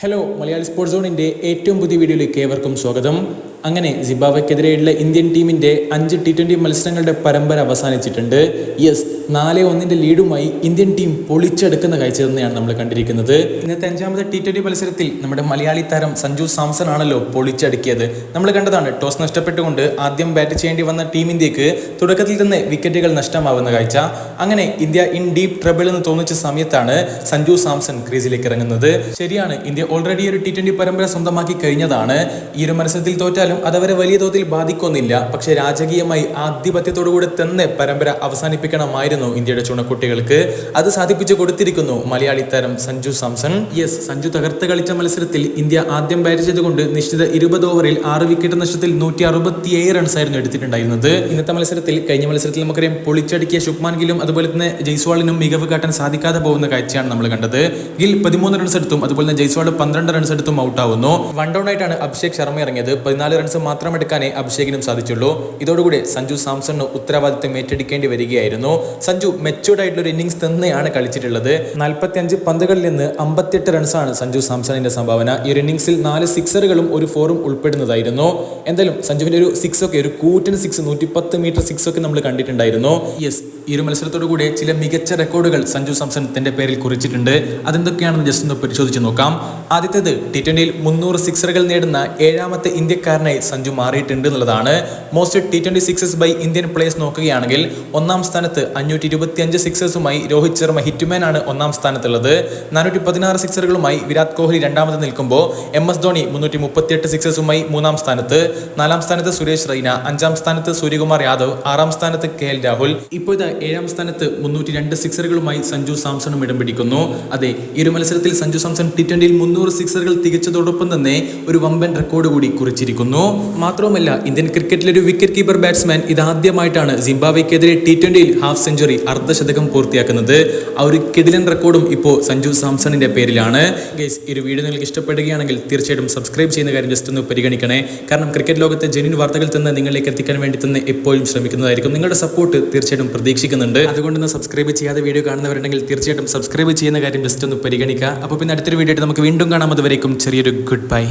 Hello Malayali sports സോണിന്റെ ഏറ്റവും പുതിയ വീഡിയോയിലേക്ക് ഏവർക്കും സ്വാഗതം. അങ്ങനെ സിംബാബ്വെക്കെതിരെയുള്ള ഇന്ത്യൻ ടീമിന്റെ അഞ്ച് ടി ട്വന്റി മത്സരങ്ങളുടെ പരമ്പര അവസാനിച്ചിട്ടുണ്ട്. യെസ് നാല് ഒന്നിന്റെ ലീഡുമായി ഇന്ത്യൻ ടീം പൊളിച്ചെടുക്കുന്ന കാഴ്ച തന്നെയാണ് നമ്മൾ കണ്ടിരിക്കുന്നത്. ഇന്നത്തെ അഞ്ചാമത്തെ ടി ട്വന്റി മത്സരത്തിൽ നമ്മുടെ മലയാളി താരം സഞ്ജു സാംസൺ ആണല്ലോ പൊളിച്ചടുക്കിയത്. നമ്മൾ കണ്ടതാണ് ടോസ് നഷ്ടപ്പെട്ടുകൊണ്ട് ആദ്യം ബാറ്റ് ചെയ്യേണ്ടി വന്ന ടീം ഇന്ത്യയ്ക്ക് തുടക്കത്തിൽ തന്നെ വിക്കറ്റുകൾ നഷ്ടമാവുന്ന കാഴ്ച. അങ്ങനെ ഇന്ത്യ ഇൻ ഡീപ് ട്രബിൾ എന്ന് തോന്നിച്ച സമയത്താണ് സഞ്ജു സാംസൺ ക്രീസിലേക്ക് ഇറങ്ങുന്നത്. ശരിയാണ് ഇന്ത്യ ഓൾറെഡി ഒരു ടി ട്വന്റി പരമ്പര സ്വന്തമാക്കി കഴിഞ്ഞതാണ്. ഈ ഒരു മത്സരത്തിൽ തോറ്റാലും അതവരെ വലിയ തോതിൽ ബാധിക്കൊന്നില്ല. പക്ഷേ രാജകീയമായി ആധിപത്യത്തോടുകൂടി തന്നെ പരമ്പര അവസാനിപ്പിക്കണമായിരുന്നു ഇന്ത്യയുടെ ചുണക്കുട്ടികൾക്ക്. അത് സാധിപ്പിച്ചു കൊടുത്തിരിക്കുന്നു മലയാളി താരം സഞ്ജു സാംസൺ. യെസ് സഞ്ജു തകർത്ത് കളിച്ച മത്സരത്തിൽ ഇന്ത്യ ആദ്യം ബാറ്റ് ചെയ്തുകൊണ്ട് നിശ്ചിത ഇരുപത് ഓവറിൽ ആറ് വിക്കറ്റ് നഷ്ടത്തിൽ നൂറ്റി അറുപത്തിയേഴ് റൺസ് ആയിരുന്നു എടുത്തിട്ടുണ്ടായിരുന്നത്. ഇന്നത്തെ മത്സരത്തിൽ കഴിഞ്ഞ മത്സരത്തിൽ നമുക്കറിയാം പൊളിച്ചടുക്കിയ ശുഭ്മാൻ ഗില്ലും അതുപോലെ തന്നെ ജയ്സ്വാളിനും മികവ് കാട്ടാൻ സാധിക്കാതെ പോകുന്ന കാഴ്ചയാണ് നമ്മൾ കണ്ടത്. ഗിൽ പതിമൂന്ന് റൺസ് എടുത്തും അതുപോലെ തന്നെ ജയ്സ്വാൾ പന്ത്രണ്ട് റൺസ് എടുത്തും ഔട്ട് ആവുന്നു. വൺ ഡൗൺ ആയിട്ടാണ് അഭിഷേക് ശർമ്മ ഇറങ്ങിയത്. പതിനാല് റൺസ് മാത്രം എടുക്കാനേ അഭിഷേകിനും സാധിച്ചുള്ളൂ. ഇതോടുകൂടി സഞ്ജു സാംസണിന് ഉത്തരവാദിത്വം ഏറ്റെടുക്കേണ്ടി വരികയായിരുന്നു. സഞ്ജു മെച്ചൂർഡ് ആയിട്ടുള്ള ഒരു ഇന്നിംഗ്സ് തന്നെയാണ് കളിച്ചിട്ടുള്ളത്. നാൽപ്പത്തി അഞ്ച് പന്തുകളിൽ നിന്ന് അമ്പത്തിയെട്ട് റൺസാണ് സഞ്ജു സാംസണിന്റെ സംഭാവന. ഈ ഒരു ഇന്നിംഗ്സിൽ നാല് സിക്സറുകളും ഒരു ഫോറും ഉൾപ്പെടുന്നതായിരുന്നു. എന്തായാലും സഞ്ജുവിന്റെ ഒരു സിക്സ് ഒക്കെ ഒരു കൂറ്റൻ സിക്സ് നൂറ്റിപ്പത്ത് മീറ്റർ സിക്സ് ഒക്കെ നമ്മൾ കണ്ടിട്ടുണ്ടായിരുന്നു. യെസ് ഈ ഒരു മത്സരത്തോടു കൂടി ചില മികച്ച റെക്കോർഡുകൾ സഞ്ജു സാംസൺ തന്റെ പേരിൽ കുറിച്ചിട്ടുണ്ട്. അതെന്തൊക്കെയാണെന്ന് ജസ്റ്റ് ഒന്ന് പരിശോധിച്ച് നോക്കാം. ആദ്യത്തേത് ടി ട്വന്റിയിൽ മുന്നൂറ് സിക്സറുകൾ നേടുന്ന ഏഴാമത്തെ ഇന്ത്യക്കാരനായി സഞ്ജു മാറിയിട്ടുണ്ട് എന്നുള്ളതാണ്. Most T twenty sixes by Indian players നോക്കുകയാണെങ്കിൽ ഒന്നാം സ്ഥാനത്ത് അഞ്ഞൂറ്റി ഇരുപത്തി അഞ്ച് സിക്സേഴ്സുമായി രോഹിത് ശർമ്മ ഹിറ്റ്മാൻ ആണ് ഒന്നാം സ്ഥാനത്തുള്ളത്. നാനൂറ്റി പതിനാറ് സിക്സറുകളുമായി വിരാട് കോഹ്ലി രണ്ടാമത് നിൽക്കുമ്പോൾ എം എസ് ധോണി മുന്നൂറ്റി മുപ്പത്തിയെട്ട് സിക്സേഴ്സുമായി മൂന്നാം സ്ഥാനത്ത്. നാലാം സ്ഥാനത്ത് സുരേഷ് റൈന അഞ്ചാം സ്ഥാനത്ത് സൂര്യകുമാർ യാദവ് ആറാം സ്ഥാനത്ത് കെ എൽ രാഹുൽ. ഇപ്പോൾ ഇതാ ഏഴാം സ്ഥാനത്ത് മുന്നൂറ്റി രണ്ട് സിക്സറുകളുമായി സഞ്ജു സാംസണും ഇടം പിടിക്കുന്നു. അതെ ഈ ഒരു മത്സരത്തിൽ സഞ്ജു സാംസൺ ടി ട്വന്റിയിൽ മുന്നൂറ് സിക്സറുകൾ തികച്ചതോടൊപ്പം തന്നെ ഒരു വമ്പൻ റെക്കോർഡ് കൂടി കുറിച്ചിരിക്കുന്നു. മാത്രവുമല്ല ഇന്ത്യൻ ക്രിക്കറ്റിലെ ഒരു വിക്കറ്റ് കീപ്പർ ബാറ്റ്സ്മാൻ ഇതാദ്യമായിട്ടാണ് സിംബാബ്വെക്കെതിരെ ടി ട്വന്റിയിൽ ഹാഫ് സെഞ്ചുറി അർദ്ധശതകം പൂർത്തിയാക്കുന്നത്. ആ ഒരു കിടിലൻ റെക്കോർഡും ഇപ്പോൾ സഞ്ജു സാംസണിന്റെ പേരിലാണ്. ഗൈസ് ഈ ഒരു വീഡിയോ നിങ്ങൾക്ക് ഇഷ്ടപ്പെടുകയാണെങ്കിൽ തീർച്ചയായിട്ടും സബ്സ്ക്രൈബ് ചെയ്യുന്ന കാര്യം ജസ്റ്റ് ഒന്ന് പരിഗണിക്കണേ. കാരണം ക്രിക്കറ്റ് ലോകത്തെ ജനുവിൻ വാർത്തകൾ തന്നെ നിങ്ങളിലേക്ക് എത്തിക്കാൻ വേണ്ടി തന്നെ എപ്പോഴും ശ്രമിക്കുന്നതായിരിക്കും. നിങ്ങളുടെ സപ്പോർട്ട് തീർച്ചയായിട്ടും പ്രതീക്ഷിക്കുന്നുണ്ട്. അതുകൊണ്ട് സബ്സ്ക്രൈബ് ചെയ്യാതെ വീഡിയോ കാണുന്നവരുണ്ടെങ്കിൽ തീർച്ചയായിട്ടും സബ്സ്ക്രൈബ് ചെയ്യുന്ന കാര്യം ജസ്റ്റ് ഒന്ന് പരിഗണിക്കുക. അപ്പോൾ പിന്നെ അടുത്തൊരു വീഡിയോ ആയിട്ട് നമുക്ക് വീണ്ടും കാണാം. അതുവരേക്കും ചെറിയൊരു ഗുഡ് ബൈ